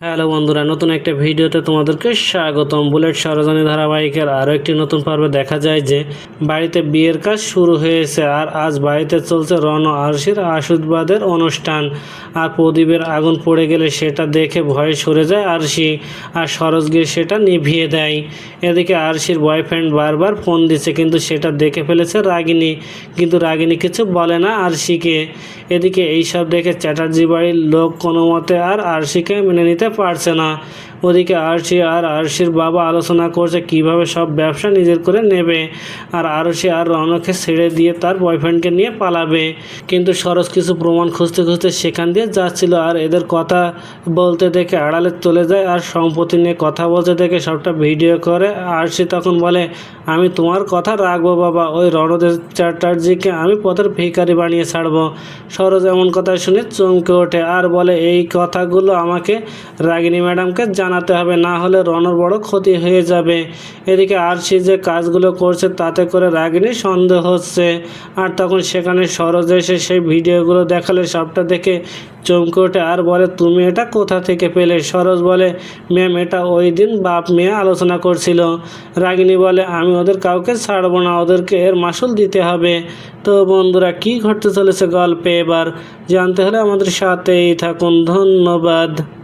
Hello বন্ধুরা, নতুন একটা ভিডিওতে তোমাদেরকে স্বাগতম। বুলেট সরজনী ধারাবাহিকের আরও একটি নতুন পর্বে দেখা যায় যে, বাড়িতে বিয়ের কাজ শুরু হয়েছে আর আজ বাড়িতে চলছে রণ আরশির আশুদবাদের অনুষ্ঠান। আর প্রদীপের আগুন পড়ে গেলে সেটা দেখে ভয়ে সরে যায় আরশি আর সরজ গিয়ে সেটা নিভিয়ে দেয়। এদিকে আরশির বয়ফ্রেন্ড বারবার ফোন দিচ্ছে, কিন্তু সেটা দেখে ফেলেছে রাগিনী। কিন্তু রাগিনী কিছু বলে না আরশিকে। এদিকে এইসব দেখে চ্যাটার্জি বাড়ির লোক কোনো মতে আর আরশিকে মেনে নিতে পারছে না। ওদিকে আরশি আর আরশির বাবা আলোচনা করছে কীভাবে সব ব্যবসা নিজের করে নেবে। আর আরশি আর রনকে ছেড়ে দিয়ে তার বয়ফ্রেন্ডকে নিয়ে পালাবে। কিন্তু সরস কিছু প্রমাণ খুঁজতে খুঁজতে সেখান দিয়ে যাচ্ছিল আর এদের কথা বলতে দেখে আড়ালে চলে যায় আর সম্পত্তি নিয়ে কথা বলতে দেখে সবটা ভিডিও করে। আরশি তখন বলে, আমি তোমার কথা রাখব বাবা, ওই রণদেব চ্যাটার্জিকে আমি পথের ভিখারি বানিয়ে ছাড়বো। সরোজ এমন কথা শুনে চমকে ওঠে আর বলে, এই কথাগুলো আমাকে রাগিনী ম্যাডামকে জানাতে হবে, না হলে রণর বড় ক্ষতি হয়ে যাবে। এদিকে আর আরশি যে কাজগুলো করছে তাতে করে রাগিনী সন্দেহ হচ্ছে। আর তখন সেখানে সরোজ এসে সেই ভিডিওগুলো দেখালে সবটা দেখে চমকে ওঠে আর বলে, তুমি এটা কোথা থেকে পেলে? সরোজ বলে, ম্যাম, এটা ওই দিন বাপ মেয়ে আলোচনা করছিল। রাগিনী বলে, আমি ওদের কাউকে ছাড়বো না, ওদেরকে এর মাসুল দিতে হবে। তো বন্ধুরা, কি ঘটতে চলেছে গল্পে এবার? জানতে হলে আমাদের সাথেই থাকুন। ধন্যবাদ।